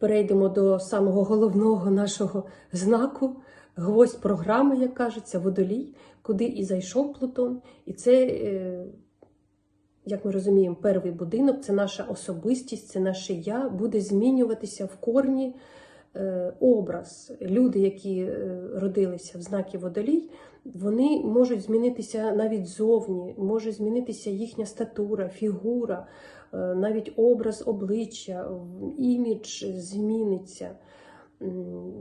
перейдемо до самого головного нашого знаку, гвоздь програми, як кажеться, водолій, куди і зайшов Плутон. І це, е, як ми розуміємо, перший будинок, це наша особистість, це наше я, буде змінюватися в корні е, образ. Люди, які е, родилися в знакі водолій, вони можуть змінитися навіть зовні, може змінитися їхня статура, фігура, е, навіть образ обличчя, імідж зміниться.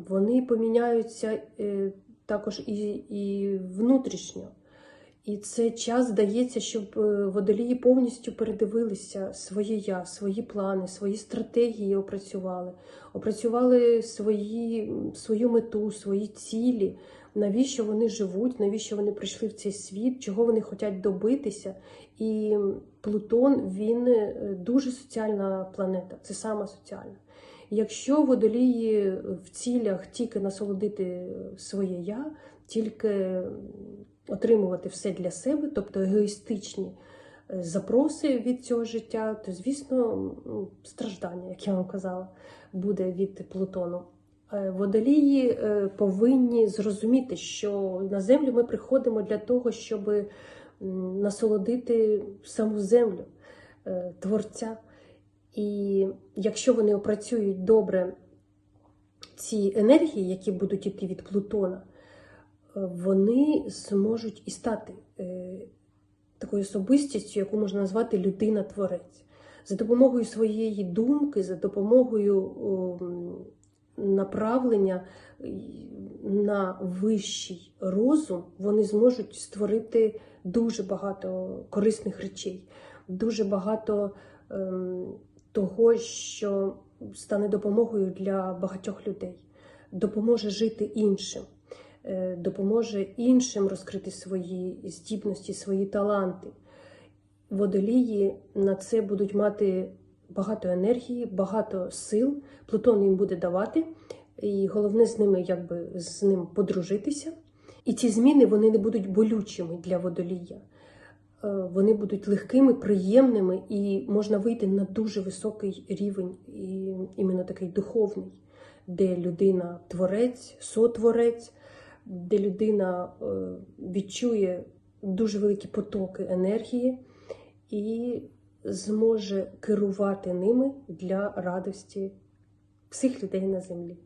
Вони поміняються е, також і, і внутрішньо. І це час дається, щоб е, водолії повністю передивилися своє я, свої плани, свої стратегії опрацювали, опрацювали свої, свою мету, свої цілі, навіщо вони живуть, навіщо вони прийшли в цей світ, чого вони хочуть добитися. І Плутон він е, дуже соціальна планета, це сама соціальна. Якщо водолії в цілях тільки насолодити своє я, тільки отримувати все для себе, тобто егоїстичні е, запроси від цього життя, то, звісно, страждання, як я вам казала, буде від Плутону. Е, Водолії е, повинні зрозуміти, що на землю ми приходимо для того, щоб насолодити саму землю, е, творця. І якщо вони опрацюють добре ці енергії, які будуть йти від Плутона, е, вони зможуть і стати е, такою особистістю, яку можна назвати людина-творець. За допомогою своєї думки, за допомогою направлення на вищий розум, вони зможуть створити дуже багато корисних речей, дуже багато ем, того, що стане допомогою для багатьох людей, допоможе жити іншим, е, допоможе іншим розкрити свої здібності, свої таланти. Водолії на це будуть мати багато енергії, багато сил. Плутон їм буде давати, і головне з ними якби з ним подружитися. І ці зміни вони не будуть болючими для водолія. Е, Вони будуть легкими, приємними, і можна вийти на дуже високий рівень, і іменно такий духовний, де людина творець, сотворець, де людина е, відчує дуже великі потоки енергії і зможе керувати ними для радості всіх людей на землі.